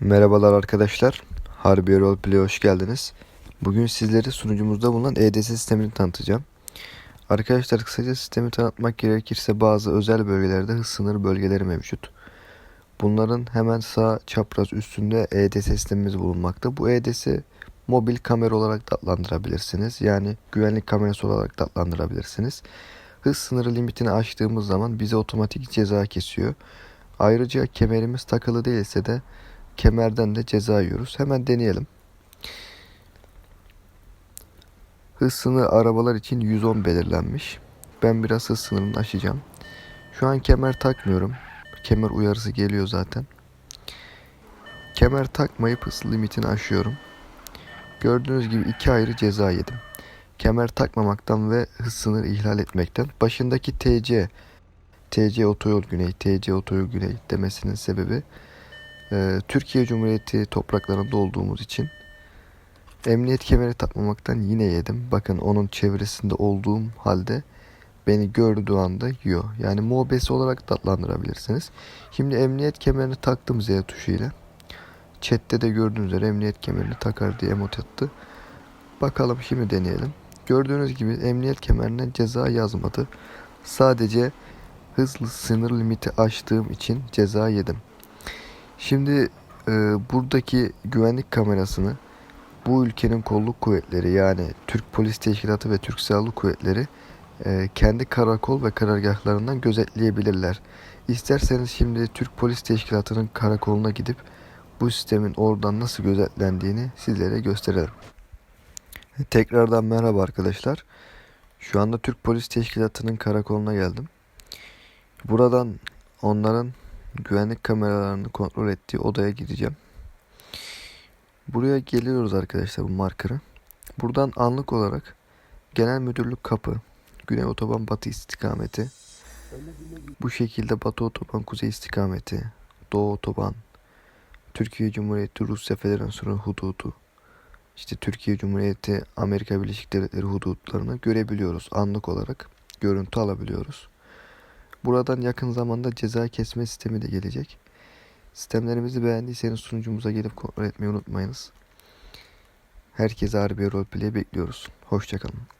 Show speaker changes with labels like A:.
A: Merhabalar arkadaşlar. Harbiye Roleplay'e hoş geldiniz. Bugün sizlere sunucumuzda bulunan EDS sistemini tanıtacağım. Arkadaşlar kısaca sistemi tanıtmak gerekirse bazı özel bölgelerde hız sınır bölgeleri mevcut. Bunların hemen sağ çapraz üstünde EDS sistemimiz bulunmakta. Bu EDS'i mobil kamera olarak da adlandırabilirsiniz. Yani güvenlik kamerası olarak da adlandırabilirsiniz. Hız sınırı limitini aştığımız zaman bize otomatik ceza kesiyor. Ayrıca kemerimiz takılı değilse de kemerden de ceza yiyoruz. Hemen deneyelim. Hız sınırı arabalar için 110 belirlenmiş. Ben biraz hız sınırını aşacağım. Şu an kemer takmıyorum. Kemer uyarısı geliyor zaten. Kemer takmayıp hız limitini aşıyorum. Gördüğünüz gibi iki ayrı ceza yedim. Kemer takmamaktan ve hız sınırı ihlal etmekten. Başındaki TC, TC Otoyol Güney, TC Otoyol Güney demesinin sebebi ee, Türkiye Cumhuriyeti topraklarında olduğumuz için emniyet kemeri takmamaktan yine yedim. Bakın onun çevresinde olduğum halde beni gördüğü anda yiyor. Yani MOBS olarak da adlandırabilirsiniz. Şimdi emniyet kemerini taktım Z tuşuyla. Chat'te de gördüğünüz üzere emniyet kemerini takar diye emot attı. Bakalım şimdi deneyelim. Gördüğünüz gibi emniyet kemerinden ceza yazmadı. Sadece hızlı sınır limiti aştığım için ceza yedim. Şimdi e, buradaki güvenlik kamerasını bu ülkenin kolluk kuvvetleri yani Türk Polis Teşkilatı ve Türk Silahlı Kuvvetleri e, kendi karakol ve karargahlarından gözetleyebilirler. İsterseniz şimdi Türk Polis Teşkilatı'nın karakoluna gidip bu sistemin oradan nasıl gözetlendiğini sizlere gösterelim. Tekrardan merhaba arkadaşlar. Şu anda Türk Polis Teşkilatı'nın karakoluna geldim. Buradan onların güvenlik kameralarını kontrol ettiği odaya gideceğim. Buraya geliyoruz arkadaşlar bu markerı. Buradan anlık olarak genel müdürlük kapı, güney otoban batı istikameti, bu şekilde batı otoban kuzey istikameti, doğu otoban, Türkiye Cumhuriyeti Rusya Federasyonu hududu, işte Türkiye Cumhuriyeti Amerika Birleşik Devletleri hudutlarını görebiliyoruz anlık olarak. Görüntü alabiliyoruz. Buradan yakın zamanda ceza kesme sistemi de gelecek. Sistemlerimizi beğendiyseniz sunucumuza gelip kontrol etmeyi unutmayınız. Herkese Harbiye Roleplay'e bekliyoruz. Hoşçakalın.